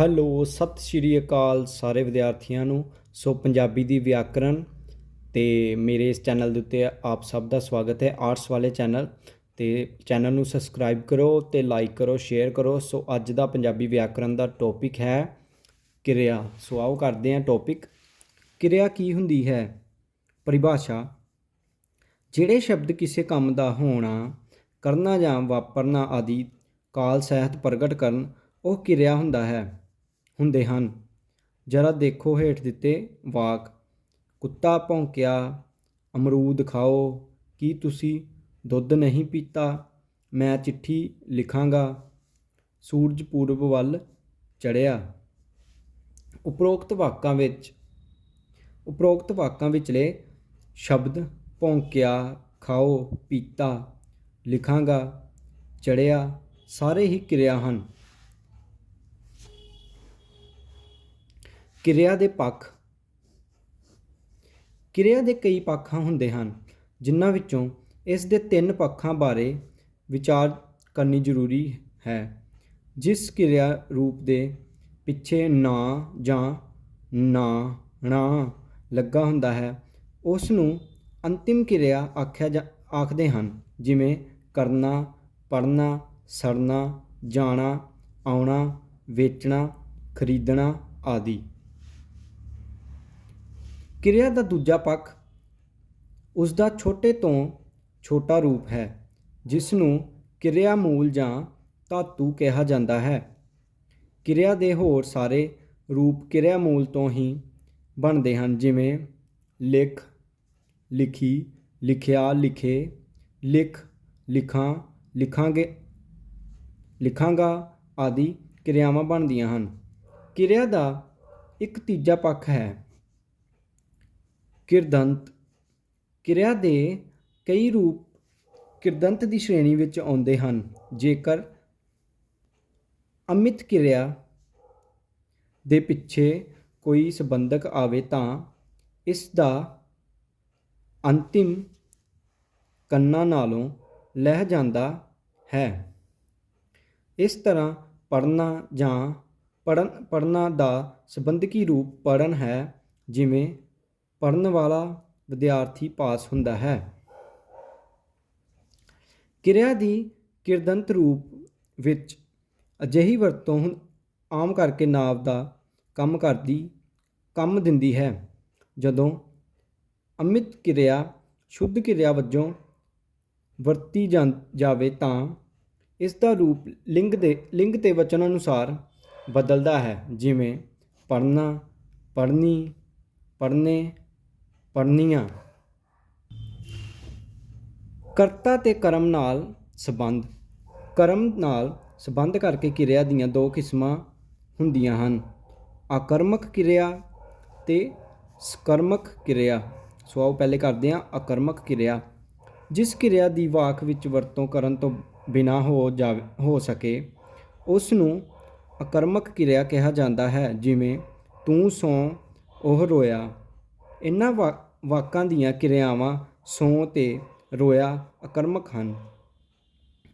Hello, ਸਤਿ ਸ਼੍ਰੀ ਅਕਾਲ ਸਾਰੇ ਵਿਦਿਆਰਥੀਆਂ ਨੂੰ। ਸੋ ਪੰਜਾਬੀ ਦੀ ਵਿਆਕਰਣ ਤੇ ਮੇਰੇ ਇਸ ਚੈਨਲ ਦੇ ਉੱਤੇ ਆਪ ਸਭ ਦਾ ਸਵਾਗਤ ਹੈ, ਆਰਟਸ ਵਾਲੇ ਚੈਨਲ। ਤੇ ਚੈਨਲ ਨੂੰ ਸਬਸਕ੍ਰਾਈਬ ਕਰੋ ਤੇ ਲਾਈਕ ਕਰੋ, ਸ਼ੇਅਰ ਕਰੋ। ਸੋ ਅੱਜ ਦਾ ਪੰਜਾਬੀ ਵਿਆਕਰਣ ਦਾ ਟੌਪਿਕ ਹੈ ਕਿਰਿਆ। ਸੋ ਆਓ ਕਰਦੇ ਹਾਂ ਟੌਪਿਕ। ਕਿਰਿਆ ਕੀ ਹੁੰਦੀ ਹੈ? ਪਰਿਭਾਸ਼ਾ। ਜਿਹੜੇ ਸ਼ਬਦ ਕਿਸੇ ਕੰਮ ਦਾ ਹੋਣਾ, ਕਰਨਾ ਜਾਂ ਵਾਪਰਨਾ ਆਦਿ ਕਾਲ ਸਹਿਤ ਪ੍ਰਗਟ ਕਰਨ, ਉਹ ਕਿਰਿਆ ਹੁੰਦਾ ਹੈ। ਹੁੰਦੇ ਹਨ। ਜਰਾ ਦੇਖੋ ਹੇਠ ਦਿੱਤੇ ਵਾਕ। ਕੁੱਤਾ ਭੌਂਕਿਆ, ਅਮਰੂਦ ਖਾਓ, ਕੀ ਤੁਸੀਂ ਦੁੱਧ ਨਹੀਂ ਪੀਤਾ? ਮੈਂ ਚਿੱਠੀ ਲਿਖਾਂਗਾ। ਸੂਰਜ ਪੂਰਬ ਵੱਲ ਚੜ੍ਹਿਆ। ਉਪਰੋਕਤ ਵਾਕਾਂ ਵਿੱਚ, ਉਪਰੋਕਤ ਵਾਕਾਂ ਵਿਚਲੇ ਸ਼ਬਦ ਭੌਂਕਿਆ, ਖਾਓ, ਪੀਤਾ ਲਿਖਾਂਗਾ। ਚੜਿਆ ਸਾਰੇ ਹੀ ਕਿਰਿਆ ਹਨ। ਕਿਰਿਆ ਦੇ ਪੱਖ। ਕਿਰਿਆ ਦੇ ਕਈ ਪੱਖਾਂ ਹੁੰਦੇ ਹਨ, ਜਿਨ੍ਹਾਂ ਵਿੱਚੋਂ ਇਸ ਦੇ ਤਿੰਨ ਪੱਖਾਂ ਬਾਰੇ ਵਿਚਾਰ ਕਰਨੀ ਜ਼ਰੂਰੀ ਹੈ। ਜਿਸ ਕਿਰਿਆ ਰੂਪ ਦੇ ਪਿੱਛੇ ਨਾ ਜਾਂ ਨਾ ਨਾ ਲੱਗਾ ਹੁੰਦਾ ਹੈ, ਉਸ ਨੂੰ ਅੰਤਿਮ ਕਿਰਿਆ ਆਖਿਆ ਜਾ, ਆਖਦੇ ਹਨ, ਜਿਵੇਂ ਕਰਨਾ ਪੜਨਾ ਸੜਨਾ ਜਾਣਾ, ਆਉਣਾ, ਵੇਚਣਾ, ਖਰੀਦਣਾ ਆਦਿ। ਕਿਰਿਆ ਦਾ ਦੂਜਾ ਪੱਖ ਉਸ ਦਾ ਛੋਟੇ ਤੋਂ ਛੋਟਾ ਰੂਪ ਹੈ ਜਿਸ ਨੂੰ ਕਿਰਿਆ ਮੂਲ ਜਾਂ ਧਾਤੂ ਕਿਹਾ ਜਾਂਦਾ ਹੈ। ਕਿਰਿਆ ਦੇ ਹੋਰ ਸਾਰੇ ਰੂਪ ਕਿਰਿਆ ਮੂਲ ਤੋਂ ਹੀ ਬਣਦੇ ਹਨ, ਜਿਵੇਂ ਲਿਖ, ਲਿਖੀ, ਲਿਖਿਆ, ਲਿਖੇ, ਲਿਖ, ਲਿਖਾਂ, ਲਿਖਾਂਗੇ, ਲਿਖਾਂਗਾ ਆਦਿ ਕਿਰਿਆਵਾਂ ਬਣਦੀਆਂ ਹਨ। ਕਿਰਿਆ ਦਾ ਇੱਕ ਤੀਜਾ ਪੱਖ ਹੈ ਕਿਰਦੰਤ, ਕਿਰਿਆ ਦੇ ਕਈ ਰੂਪ ਕਿਰਦੰਤ ਦੀ ਸ਼੍ਰੇਣੀ ਵਿੱਚ ਆਉਂਦੇ ਹਨ। ਜੇਕਰ ਅਮਿਤ ਕਿਰਿਆ ਦੇ ਪਿੱਛੇ ਕੋਈ ਸੰਬੰਧਕ ਆਵੇ ਤਾਂ ਇਸ ਦਾ ਅੰਤਿਮ ਕੰਨਾਂ ਨਾਲੋਂ ਲਹਿ ਜਾਂਦਾ ਹੈ। ਇਸ ਤਰ੍ਹਾਂ ਪੜਨਾ ਜਾਂ ਪੜਨ ਪੜਨਾ ਦਾ ਸੰਬੰਧਕੀ ਰੂਪ ਪੜਨ ਹੈ, ਜਿਵੇਂ ਪੜਨ ਵਾਲਾ ਵਿਦਿਆਰਥੀ ਪਾਸ ਹੁੰਦਾ ਹੈ। ਕਿਰਿਆ ਦੀ ਕਿਰਦੰਤ ਰੂਪ ਵਿੱਚ ਅਜਿਹੀ ਵਰਤੋਂ ਹੁੰ- ਆਮ ਕਰਕੇ ਨਾਵ ਦਾ ਕੰਮ ਕਰਦੀ, ਕੰਮ ਦਿੰਦੀ ਹੈ। ਜਦੋਂ ਅਮਿਤ ਕਿਰਿਆ ਸ਼ੁੱਧ ਕਿਰਿਆ ਵਜੋਂ ਵਰਤੀ ਜਾਂ- ਜਾਵੇ ਤਾਂ ਇਸ ਦਾ ਰੂਪ ਲਿੰਗ ਦੇ, ਲਿੰਗ ਤੇ ਵਚਨ ਅਨੁਸਾਰ ਬਦਲਦਾ ਹੈ। ਜਿਵੇਂ ਪੜਨਾ ਪੜਨੀ ਪੜਨੇ ਪੜ੍ਹਨੀਆਂ। ਕਰਤਾ ਤੇ ਕਰਮ ਨਾਲ ਸੰਬੰਧ। ਕਰਮ ਨਾਲ ਸੰਬੰਧ ਕਰਕੇ ਕਿਰਿਆ ਦੀਆਂ ਦੋ ਕਿਸਮਾਂ ਹੁੰਦੀਆਂ ਹਨ। ਆਕਰਮਕ ਕਿਰਿਆ ਤੇ ਸਕਰਮਕ ਕਿਰਿਆ। ਸੋ ਆਓ ਪਹਿਲੇ ਕਰਦੇ ਹਾਂ ਆਕਰਮਕ ਕਿਰਿਆ। ਜਿਸ ਕਿਰਿਆ ਦੀ ਵਾਕ ਵਿੱਚ ਵਰਤੋਂ ਕਰਨ ਤੋਂ ਬਿਨਾ ਹੋ ਜਾਵੇ, ਹੋ ਸਕੇ ਉਸ ਨੂੰ ਆਕਰਮਕ ਕਿਰਿਆ ਕਿਹਾ ਜਾਂਦਾ ਹੈ। ਜਿਵੇਂ, ਤੂੰ ਸੌਂ, ਉਹ ਰੋਇਆ। ਇਹਨਾਂ ਵਾ- ਵਾਕਾਂ ਦੀਆਂ ਕਿਰਿਆਵਾਂ ਸੌਂ ਤੇ ਰੋਇਆ ਅਕਰਮਕ ਹਨ।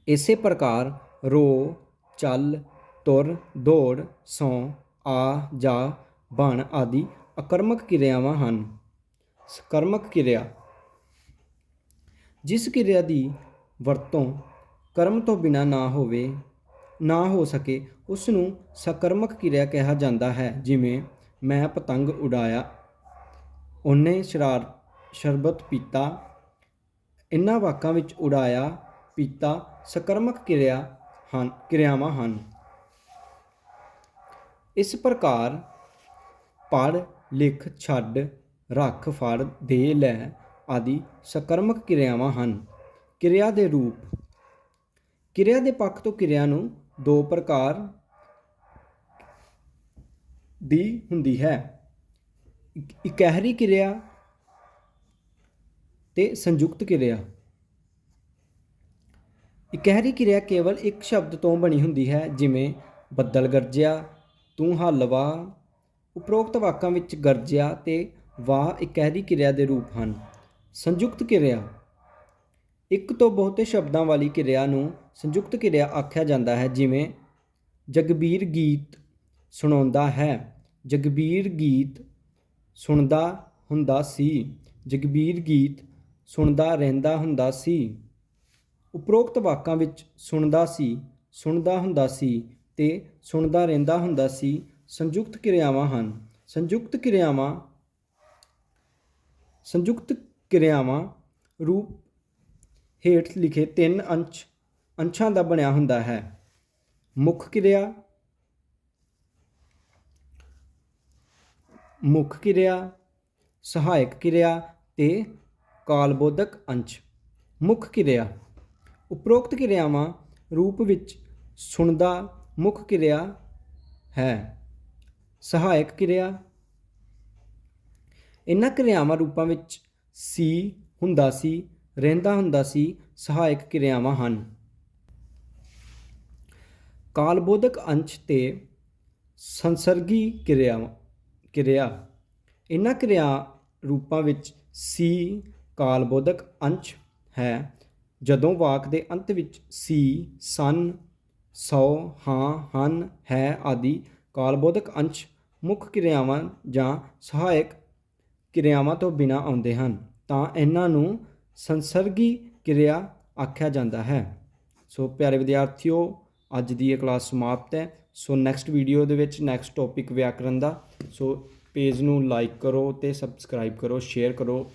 ਇਸੇ ਪ੍ਰਕਾਰ ਰੋ, ਚੱਲ, ਤੁਰ, ਦੌੜ, ਸੌਂ, ਆ, ਜਾ, ਬਣ ਆਦਿ ਅਕਰਮਕ ਕਿਰਿਆਵਾਂ ਹਨ। ਸਕਰਮਕ ਕਿਰਿਆ। ਜਿਸ ਕਿਰਿਆ ਦੀ ਵਰਤੋਂ ਕਰਮ ਤੋਂ ਬਿਨਾ ਨਾ ਹੋਵੇ, ਨਾ ਹੋ ਸਕੇ ਉਸ ਨੂੰ ਸਕਰਮਕ ਕਿਰਿਆ ਕਿਹਾ ਜਾਂਦਾ ਹੈ, ਜਿਵੇਂ ਮੈਂ ਪਤੰਗ ਉਡਾਇਆ ਉਹਨੇ ਸ਼ਰਾਰ, ਸ਼ਰਬਤ ਪੀਤਾ। ਇਨ੍ਹਾਂ ਵਾਕਾਂ ਵਿੱਚ ਉਡਾਇਆ, ਪੀਤਾ, ਸਕਰਮਕ ਕਿਰਿਆ ਹਨ, ਕਿਰਿਆਵਾਂ ਹਨ। ਇਸ ਪ੍ਰਕਾਰ ਪੜ ਲਿਖ, ਛੱਡ, ਰੱਖ, ਫੜ, ਦੇ, ਲੈ ਆਦਿ ਸਕਰਮਕ ਕਿਰਿਆਵਾਂ ਹਨ। ਕਿਰਿਆ ਦੇ ਰੂਪ। ਕਿਰਿਆ ਦੇ ਪੱਖ ਤੋਂ ਕਿਰਿਆ ਨੂੰ ਦੋ ਪ੍ਰਕਾਰ ਦੀ ਹੁੰਦੀ ਹੈ। ਇਕਹਿਰੀ ਕਿਰਿਆ ਤੇ ਸੰਯੁਕਤ ਕਿਰਿਆ। ਇਕਹਿਰੀ ਕਿਰਿਆ ਕੇਵਲ ਇੱਕ ਸ਼ਬਦ ਤੋਂ ਬਣੀ ਹੁੰਦੀ ਹੈ, ਜਿਵੇਂ ਬੱਦਲ ਗਰਜਿਆ, ਤੂੰ ਹਲਵਾ ਉਪਰੋਕਤ ਵਾਕਾਂ ਵਿੱਚ ਗਰਜਿਆ ਤੇ ਵਾਹ ਇਕਹਿਰੀ ਕਿਰਿਆ ਦੇ ਰੂਪ ਹਨ। ਸੰਯੁਕਤ ਕਿਰਿਆ। ਇੱਕ ਤੋਂ ਬਹੁਤੇ ਸ਼ਬਦਾਂ ਵਾਲੀ ਕਿਰਿਆ ਨੂੰ ਸੰਯੁਕਤ ਕਿਰਿਆ ਆਖਿਆ ਜਾਂਦਾ ਹੈ, ਜਿਵੇਂ ਜਗਬੀਰ ਗੀਤ ਸੁਣਾਉਂਦਾ ਹੈ, ਜਗਬੀਰ ਗੀਤ ਸੁਣਦਾ ਹੁੰਦਾ ਸੀ, ਜਗਬੀਰ ਗੀਤ ਸੁਣਦਾ ਰਹਿੰਦਾ ਹੁੰਦਾ ਸੀ। ਉਪਰੋਕਤ ਵਾਕਾਂ ਵਿੱਚ ਸੁਣਦਾ ਸੀ, ਸੁਣਦਾ ਹੁੰਦਾ ਸੀ ਤੇ ਸੁਣਦਾ ਰਹਿੰਦਾ ਹੁੰਦਾ ਸੀ, ਸੰਯੁਕਤ ਕਿਰਿਆਵਾਂ ਹਨ। ਸੰਯੁਕਤ ਕਿਰਿਆਵਾਂ ਸੰਯੁਕਤ ਕਿਰਿਆਵਾਂ ਰੂਪ ਹੇਠ ਲਿਖੇ ਤਿੰਨ ਅੰਸ਼, ਅੰਸ਼ਾਂ ਦਾ ਬਣਿਆ ਹੁੰਦਾ ਹੈ। ਮੁੱਖ ਕਿਰਿਆ ਮੁੱਖ ਕਿਰਿਆ, ਸਹਾਇਕ ਕਿਰਿਆ ਤੇ ਕਾਲਬੋਧਕ ਅੰਸ਼। ਮੁੱਖ ਕਿਰਿਆ, ਉਪਰੋਕਤ ਕਿਰਿਆਵਾਂ ਰੂਪ ਵਿੱਚ ਸੁਣਦਾ ਮੁੱਖ ਕਿਰਿਆ ਹੈ। ਸਹਾਇਕ ਕਿਰਿਆ, ਇਹਨਾਂ ਕਿਰਿਆਵਾਂ ਰੂਪਾਂ ਵਿੱਚ ਸੀ ਹੁੰਦਾ ਸੀ, ਰਹਿੰਦਾ ਹੁੰਦਾ ਸੀ, ਸਹਾਇਕ ਕਿਰਿਆਵਾਂ ਹਨ। ਕਾਲਬੋਧਕ ਅੰਸ਼ ਤੇ ਸੰਸਰਗੀ ਕਿਰਿਆਵਾਂ ਕਿਰਿਆ। ਇਹਨਾਂ ਕਿਰਿਆ ਰੂਪਾਂ ਵਿੱਚ ਸੀ ਕਾਲਬੋਧਕ ਅੰਸ਼ ਹੈ। ਜਦੋਂ ਵਾਕ ਦੇ ਅੰਤ ਵਿੱਚ ਸੀ, ਸਨ, ਸੌ, ਹਾਂ, ਹਨ, ਹੈ ਆਦਿ ਕਾਲਬੋਧਕ ਅੰਸ਼ ਮੁੱਖ ਕਿਰਿਆਵਾਂ ਜਾਂ ਸਹਾਇਕ ਕਿਰਿਆਵਾਂ ਤੋਂ ਬਿਨਾਂ ਆਉਂਦੇ ਹਨ, ਤਾਂ ਇਹਨਾਂ ਨੂੰ ਸੰਸਰਗੀ ਕਿਰਿਆ ਆਖਿਆ ਜਾਂਦਾ ਹੈ। ਸੋ ਪਿਆਰੇ ਵਿਦਿਆਰਥੀਓ, ਅੱਜ ਦੀ ਇਹ ਕਲਾਸ ਸਮਾਪਤ ਹੈ। ਸੋ ਨੈਕਸਟ ਵੀਡੀਓ ਦੇ ਵਿੱਚ ਨੈਕਸਟ ਟੌਪਿਕ ਵਿਆਕਰਨ ਦਾ। ਸੋ ਪੇਜ ਨੂੰ ਲਾਈਕ ਕਰੋ ਤੇ ਸਬਸਕ੍ਰਾਈਬ ਕਰੋ ਸ਼ੇਅਰ ਕਰੋ।